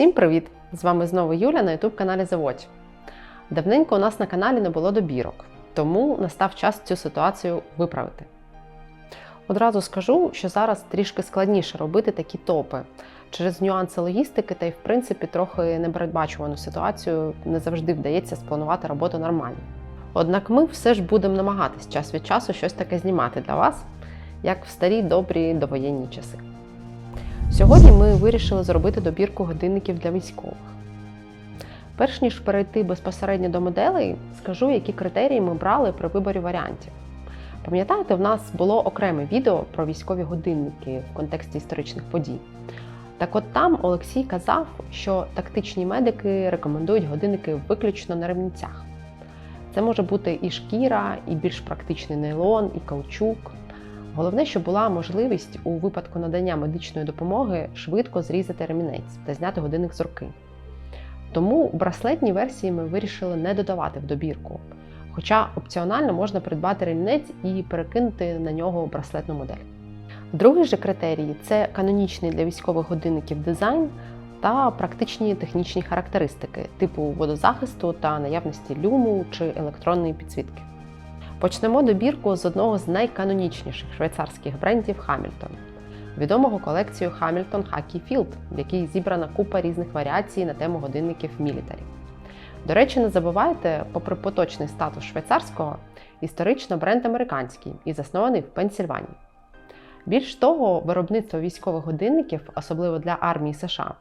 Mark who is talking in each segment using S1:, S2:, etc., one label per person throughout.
S1: Всім привіт! З вами знову Юля на youtube каналі Заводь. Давненько у нас на каналі не було добірок, тому настав час цю ситуацію виправити. Одразу скажу, що зараз трішки складніше робити такі топи через нюанси логістики та й, в принципі, трохи непередбачувану ситуацію не завжди вдається спланувати роботу нормально. Однак ми все ж будемо намагатись час від часу щось таке знімати для вас, як в старі добрі довоєнні часи. Сьогодні ми вирішили зробити добірку годинників для військових. Перш ніж перейти безпосередньо до моделей, скажу, які критерії ми брали при виборі варіантів. Пам'ятаєте, в нас було окреме відео про військові годинники в контексті історичних подій. Так от там Олексій казав, що тактичні медики рекомендують годинники виключно на ремінцях. Це може бути і шкіра, і більш практичний нейлон, і каучук. Головне, щоб була можливість у випадку надання медичної допомоги швидко зрізати ремінець та зняти годинник з руки. Тому браслетні версії ми вирішили не додавати в добірку. Хоча опціонально можна придбати ремінець і перекинути на нього браслетну модель. Другий же критерій це канонічний для військових годинників дизайн та практичні технічні характеристики, типу водозахисту та наявності люму чи електронної підсвітки. Почнемо добірку з одного з найканонічніших швейцарських брендів Hamilton, відомого колекцію Hamilton Hockey Field, в якій зібрана купа різних варіацій на тему годинників Military. До речі, не забувайте, попри поточний статус швейцарського, історично бренд американський і заснований в Пенсільванії. Більш того, виробництво військових годинників, особливо для армії США,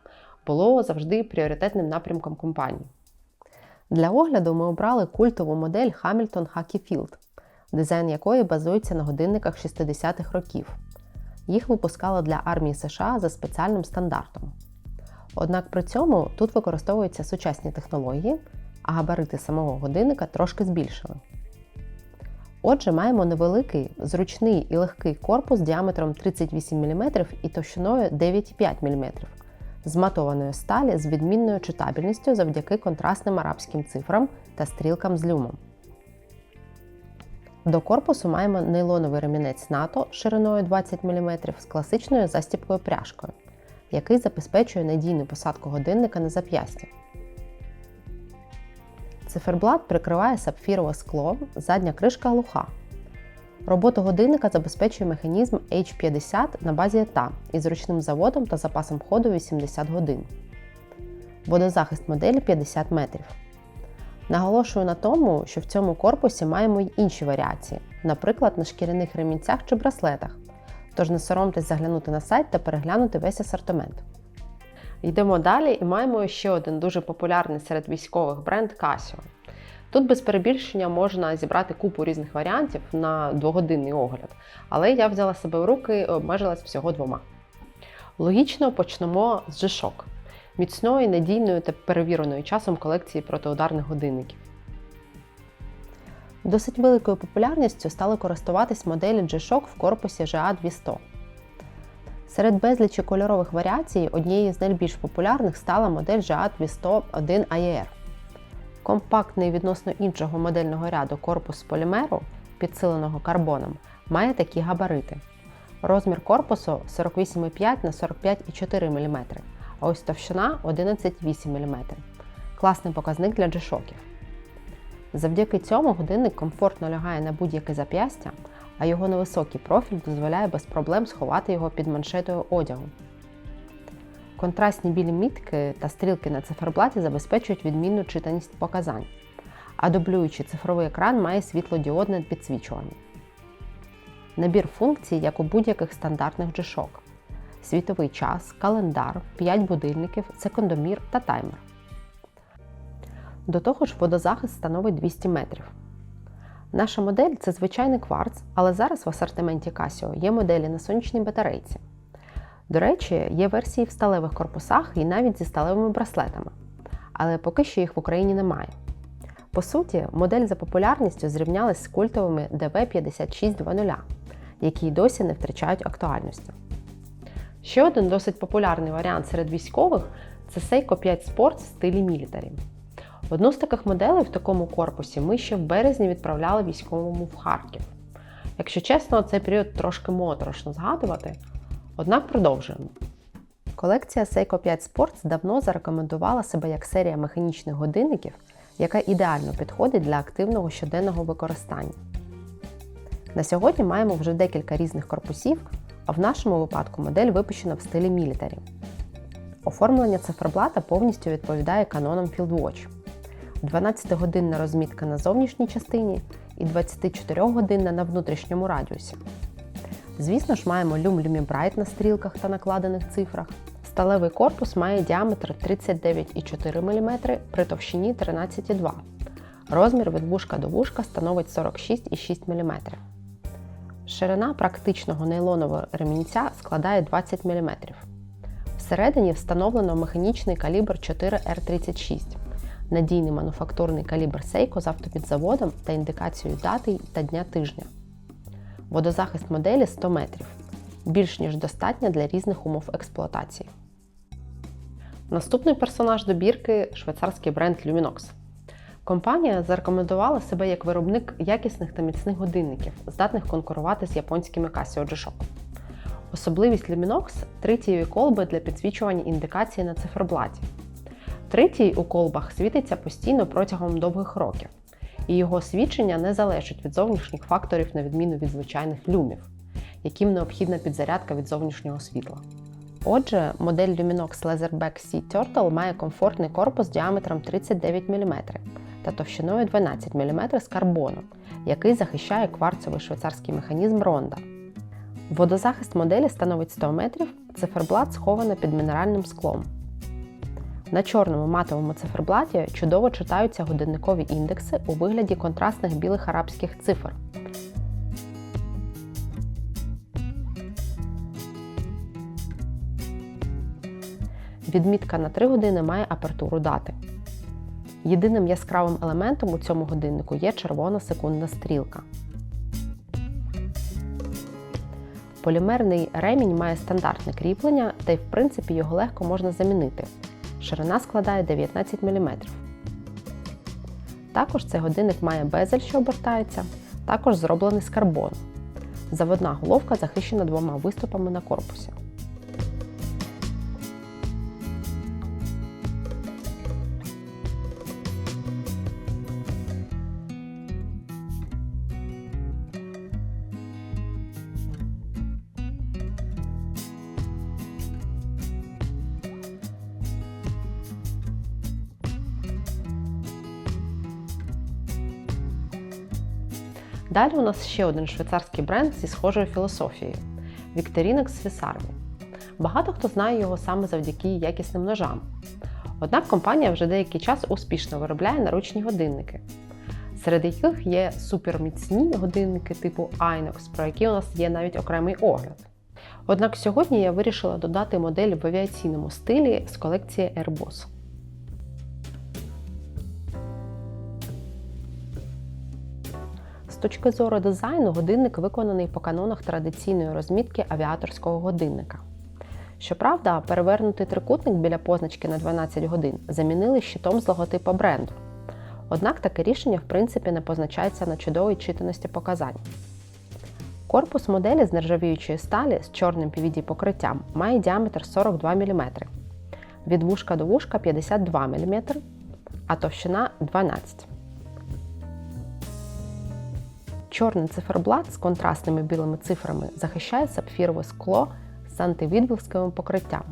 S1: було завжди пріоритетним напрямком компанії. Для огляду ми обрали культову модель Hamilton Hockey Field, дизайн якої базується на годинниках 60-х років. Їх випускали для армії США за спеціальним стандартом. Однак при цьому тут використовуються сучасні технології, а габарити самого годинника трошки збільшили. Отже, маємо невеликий, зручний і легкий корпус діаметром 38 мм і товщиною 9,5 мм з матованої сталі з відмінною читабельністю завдяки контрастним арабським цифрам та стрілкам з люмом. До корпусу маємо нейлоновий ремінець НАТО шириною 20 мм з класичною застіпкою пряжкою, який забезпечує надійну посадку годинника на зап'ястя. Циферблат прикриває сапфірове скло, задня кришка глуха. Роботу годинника забезпечує механізм H50 на базі ета із ручним заводом та запасом ходу 80 годин. Водозахист моделі 50 метрів. Наголошую на тому, що в цьому корпусі маємо й інші варіації, наприклад, на шкіряних ремінцях чи браслетах. Тож не соромтесь заглянути на сайт та переглянути весь асортимент. Йдемо далі і маємо ще один дуже популярний серед військових бренд Casio. Тут без перебільшення можна зібрати купу різних варіантів на двогодинний огляд, але я взяла себе в руки і обмежилась всього двома. Логічно почнемо з G-Shock – міцної, надійної та перевіреної часом колекції протиударних годинників. Досить великою популярністю стали користуватись моделі G-Shock в корпусі GA200. Серед безлічі кольорових варіацій однією з найбільш популярних стала модель GA200 1 AER. Компактний відносно іншого модельного ряду корпус полімеру, підсиленого карбоном, має такі габарити. Розмір корпусу 48,5 на 45,4 мм, а ось товщина 11,8 мм. Класний показник для джешоків. Завдяки цьому годинник комфортно лягає на будь-яке зап'ястя, а його невисокий профіль дозволяє без проблем сховати його під маншетою одягу. Контрастні білі мітки та стрілки на циферблаті забезпечують відмінну читаність показань, а дублюючий цифровий екран має світлодіодне підсвічування. Набір функцій, як у будь-яких стандартних G-Shock. Світовий час, календар, 5 будильників, секундомір та таймер. До того ж, водозахист становить 200 метрів. Наша модель це звичайний кварц, але зараз в асортименті Casio є моделі на сонячній батарейці. До речі, є версії в сталевих корпусах і навіть зі сталевими браслетами, але поки що їх в Україні немає. По суті, модель за популярністю зрівнялась з культовими DV5620, які й досі не втрачають актуальності. Ще один досить популярний варіант серед військових це Seiko 5 Sport в стилі Military. Одну з таких моделей в такому корпусі ми ще в березні відправляли військовому в Харків. Якщо чесно, цей період трошки моторошно згадувати, однак продовжуємо. Колекція Seiko 5 Sports давно зарекомендувала себе як серія механічних годинників, яка ідеально підходить для активного щоденного використання. На сьогодні маємо вже декілька різних корпусів, а в нашому випадку модель випущена в стилі мілітарі. Оформлення циферблата повністю відповідає канонам Fieldwatch. 12-годинна розмітка на зовнішній частині і 24-годинна на внутрішньому радіусі. Звісно ж, маємо Bright на стрілках та накладених цифрах. Сталевий корпус має діаметр 39,4 мм при товщині 13,2 Розмір від вушка до вушка становить 46,6 мм. Ширина практичного нейлонового ремінця складає 20 мм. Всередині встановлено механічний калібр 4R36, надійний мануфактурний калібр Seiko з автопідзаводом та індикацією дати та дня тижня. Водозахист моделі 100 метрів, більш ніж достатньо для різних умов експлуатації. Наступний персонаж добірки швейцарський бренд Luminox. Компанія зарекомендувала себе як виробник якісних та міцних годинників, здатних конкурувати з японськими Casio G-Shock. Особливість Luminox – тритієві колби для підсвічування індикації на циферблаті. Тритій у колбах світиться постійно протягом довгих років, і його свідчення не залежить від зовнішніх факторів на відміну від звичайних люмів, яким необхідна підзарядка від зовнішнього світла. Отже, модель Luminox Laserback Sea Turtle має комфортний корпус діаметром 39 мм та товщиною 12 мм з карбону, який захищає кварцевий швейцарський механізм Ронда. Водозахист моделі становить 100 метрів, циферблат сховано під мінеральним склом. На чорному матовому циферблаті чудово читаються годинникові індекси у вигляді контрастних білих арабських цифр. Відмітка на 3 години має апертуру дати. Єдиним яскравим елементом у цьому годиннику є червона секундна стрілка. Полімерний ремінь має стандартне кріплення, та й в принципі його легко можна замінити. Ширина складає 19 мм. Також цей годинник має безель, що обертається, також зроблений з карбону. Заводна головка захищена двома виступами на корпусі. Далі у нас ще один швейцарський бренд зі схожою філософією Victorinox Swiss. Багато хто знає його саме завдяки якісним ножам. Однак компанія вже деякий час успішно виробляє наручні годинники, серед яких є суперміцні годинники типу Inox, про які у нас є навіть окремий огляд. Однак сьогодні я вирішила додати модель в авіаційному стилі з колекції Airbus. Точки зору дизайну, годинник виконаний по канонах традиційної розмітки авіаторського годинника. Щоправда, перевернутий трикутник біля позначки на 12 годин замінили щитом з логотипа бренду. Однак таке рішення в принципі не позначається на чудовій читаності показань. Корпус моделі з нержавіючої сталі з чорним pvd покриттям має діаметр 42 мм, від вушка до вушка 52 мм, а товщина 12 Чорний циферблат з контрастними білими цифрами захищає сапфірове скло з антивідблисковим покриттям.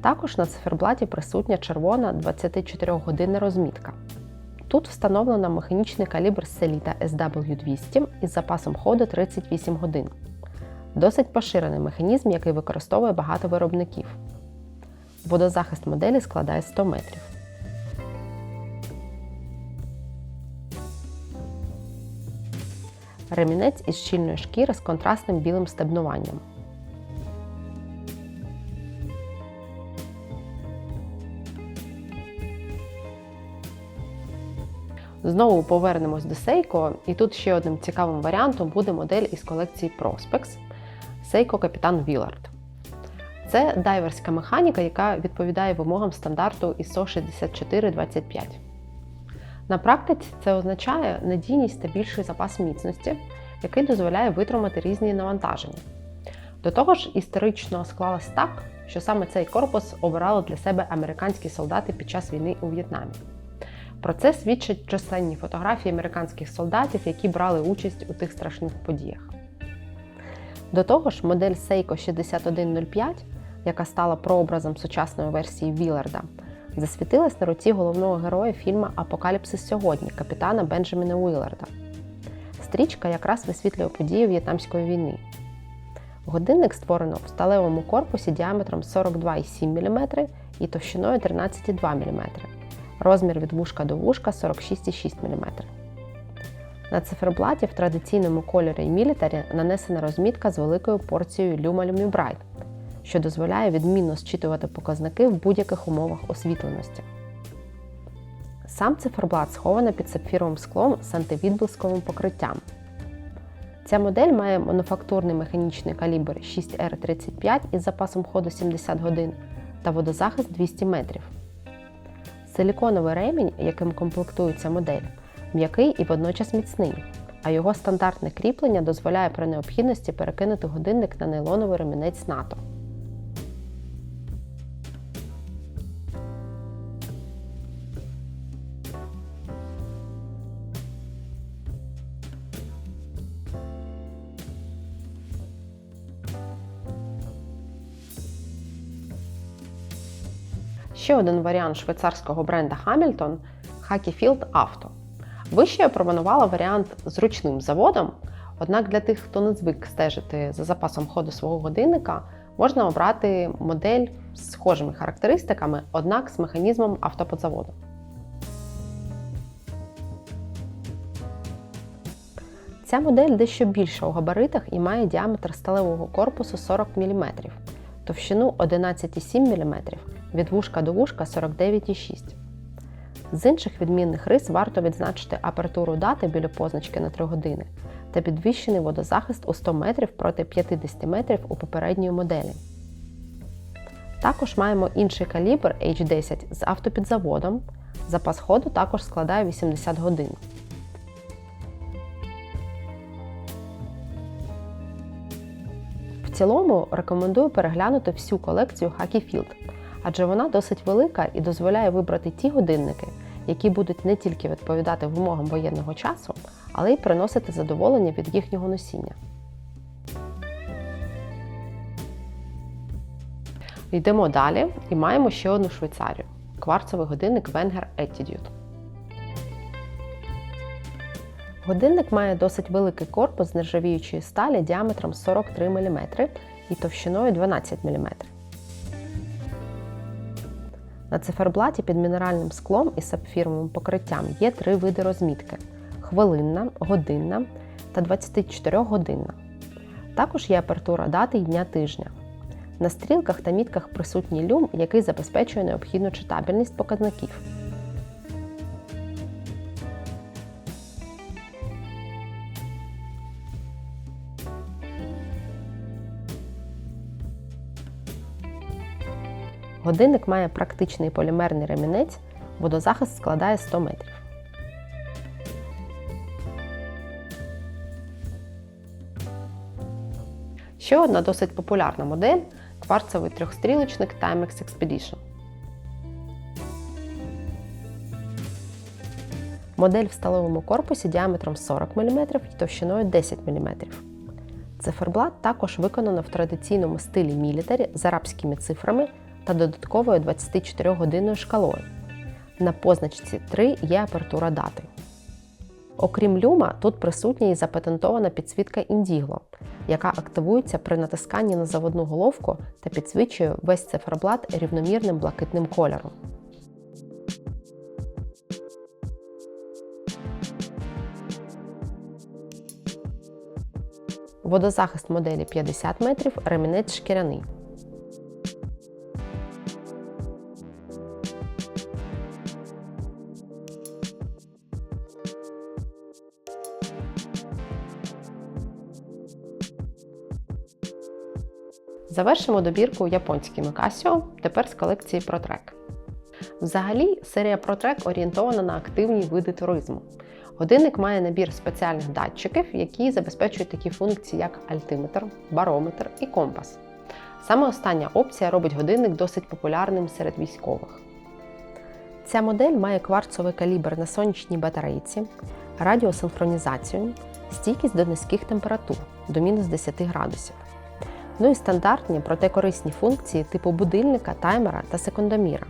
S1: Також на циферблаті присутня червона 24-годинна розмітка. Тут встановлено механічний калібр Selita SW200 із запасом ходу 38 годин. Досить поширений механізм, який використовує багато виробників. Водозахист моделі складає 100 метрів. Ремінець із щільної шкіри з контрастним білим стебнуванням. Знову повернемось до Seiko, і тут ще одним цікавим варіантом буде модель із колекції Prospex Seiko Капітан Willard. Це дайверська механіка, яка відповідає вимогам стандарту ISO 6425. На практиці це означає надійність та більший запас міцності, який дозволяє витримати різні навантаження. До того ж, історично склалось так, що саме цей корпус обирали для себе американські солдати під час війни у В'єтнамі. Про це свідчать численні фотографії американських солдатів, які брали участь у тих страшних подіях. До того ж, модель Seiko 6105, яка стала прообразом сучасної версії Віларда, засвітилась на руці головного героя фільму Апокаліпсис сьогодні капітана Бенджаміна Уіларда. Стрічка якраз висвітлює події В'єтнамської війни. Годинник створено в сталевому корпусі діаметром 42,7 мм і товщиною 13,2 мм. Розмір від вушка до вушка 46,6 мм. На циферблаті в традиційному кольорі мілітарі нанесена розмітка з великою порцією Bright, що дозволяє відмінно зчитувати показники в будь-яких умовах освітленості. Сам циферблат сховано під сапфіровим склом з антивідблисковим покриттям. Ця модель має мануфактурний механічний калібр 6R35 із запасом ходу 70 годин та водозахист 200 метрів. Силіконовий ремінь, яким комплектується модель, м'який і водночас міцний, а його стандартне кріплення дозволяє при необхідності перекинути годинник на нейлоновий ремінець НАТО. Ще один варіант швейцарського бренда Hamilton – Hackeyfield Auto. Вище я пропонувала варіант з ручним заводом, однак для тих, хто не звик стежити за запасом ходу свого годинника, можна обрати модель з схожими характеристиками, однак з механізмом автоподзаводу. Ця модель дещо більша у габаритах і має діаметр сталевого корпусу 40 мм, товщину 11,7 мм, від вушка до вушка 49,6 З інших відмінних рис варто відзначити апертуру дати біля позначки на 3 години та підвищений водозахист у 100 метрів проти 50 метрів у попередньої моделі. Також маємо інший калібр H10 з автопідзаводом. Запас ходу також складає 80 годин. В цілому рекомендую переглянути всю колекцію Hackeyfield, адже вона досить велика і дозволяє вибрати ті годинники, які будуть не тільки відповідати вимогам воєнного часу, але й приносити задоволення від їхнього носіння. Йдемо далі і маємо ще одну Швейцарію кварцовий годинник Wenger Attitude. Годинник має досить великий корпус з нержавіючої сталі діаметром 43 мм і товщиною 12 мм. На циферблаті під мінеральним склом і сапфіровим покриттям є три види розмітки: хвилинна, годинна та 24 годинна. Також є апертура дати й дня тижня. На стрілках та мітках присутній люм, який забезпечує необхідну читабельність показників. Годинник має практичний полімерний ремінець, водозахист складає 100 метрів. Ще одна досить популярна модель кварцевий трьохстрілочник Timex Expedition. Модель в сталевому корпусі діаметром 40 мм і товщиною 10 мм. Циферблат також виконано в традиційному стилі мілітарі з арабськими цифрами та додатковою 24-годинною шкалою. На позначці 3 є апертура дати. Окрім люма, тут присутня і запатентована підсвітка індігло, яка активується при натисканні на заводну головку та підсвічує весь циферблат рівномірним блакитним кольором. Водозахист моделі 50 метрів, ремінець шкіряний. Завершимо добірку японськими Casio, тепер з колекції ProTrek. Взагалі, серія ProTrek орієнтована на активні види туризму. Годинник має набір спеціальних датчиків, які забезпечують такі функції, як альтиметр, барометр і компас. Саме остання опція робить годинник досить популярним серед військових. Ця модель має кварцовий калібр на сонячній батарейці, радіосинхронізацію, стійкість до низьких температур до мінус 10 градусів. Ну і стандартні, проте корисні функції типу будильника, таймера та секундоміра.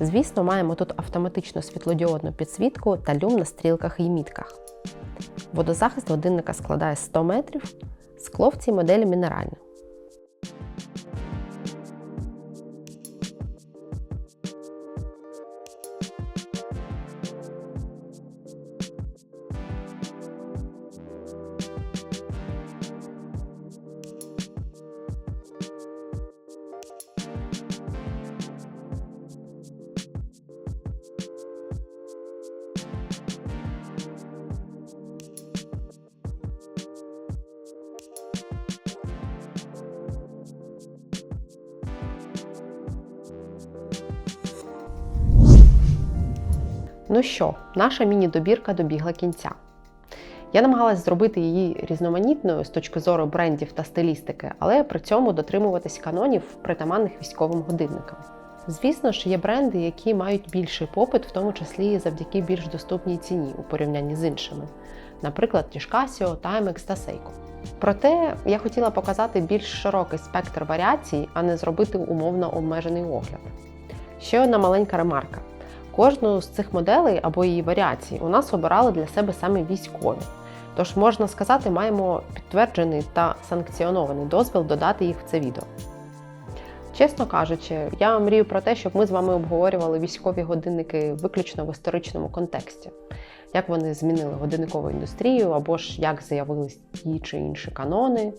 S1: Звісно, маємо тут автоматичну світлодіодну підсвітку та люм на стрілках і мітках. Водозахист годинника складає 100 метрів, скло в цій моделі мінеральне. Ну що, наша міні-добірка добігла кінця. Я намагалась зробити її різноманітною з точки зору брендів та стилістики, але при цьому дотримуватись канонів, притаманних військовим годинникам. Звісно ж, є бренди, які мають більший попит, в тому числі завдяки більш доступній ціні у порівнянні з іншими, наприклад, ті ж Casio, Timex та Seiko. Проте я хотіла показати більш широкий спектр варіацій, а не зробити умовно обмежений огляд. Ще одна маленька ремарка. Кожну з цих моделей або її варіацій у нас обирали для себе саме військові. Тож, можна сказати, маємо підтверджений та санкціонований дозвіл додати їх в це відео. Чесно кажучи, я мрію про те, щоб ми з вами обговорювали військові годинники виключно в історичному контексті, як вони змінили годинникову індустрію, або ж як з'явились ті чи інші канони.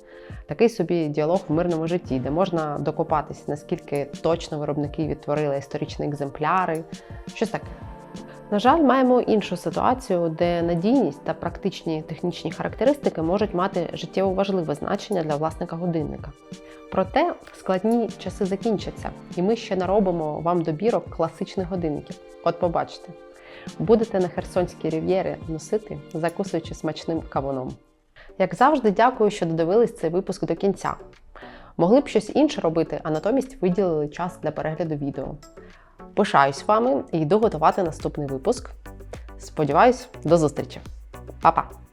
S1: Такий собі діалог в мирному житті, де можна докопатись, наскільки точно виробники відтворили історичні екземпляри, щось таке. На жаль, маємо іншу ситуацію, де надійність та практичні технічні характеристики можуть мати життєво важливе значення для власника годинника. Проте складні часи закінчаться, і ми ще наробимо вам добірок класичних годинників. От побачите, будете на Херсонській рів'єрі носити, закусуючи смачним кавуном. Як завжди, дякую, що додивились цей випуск до кінця. Могли б щось інше робити, а натомість виділили час для перегляду відео. Пишаюсь вами і йду готувати наступний випуск. Сподіваюсь, до зустрічі. Па-па!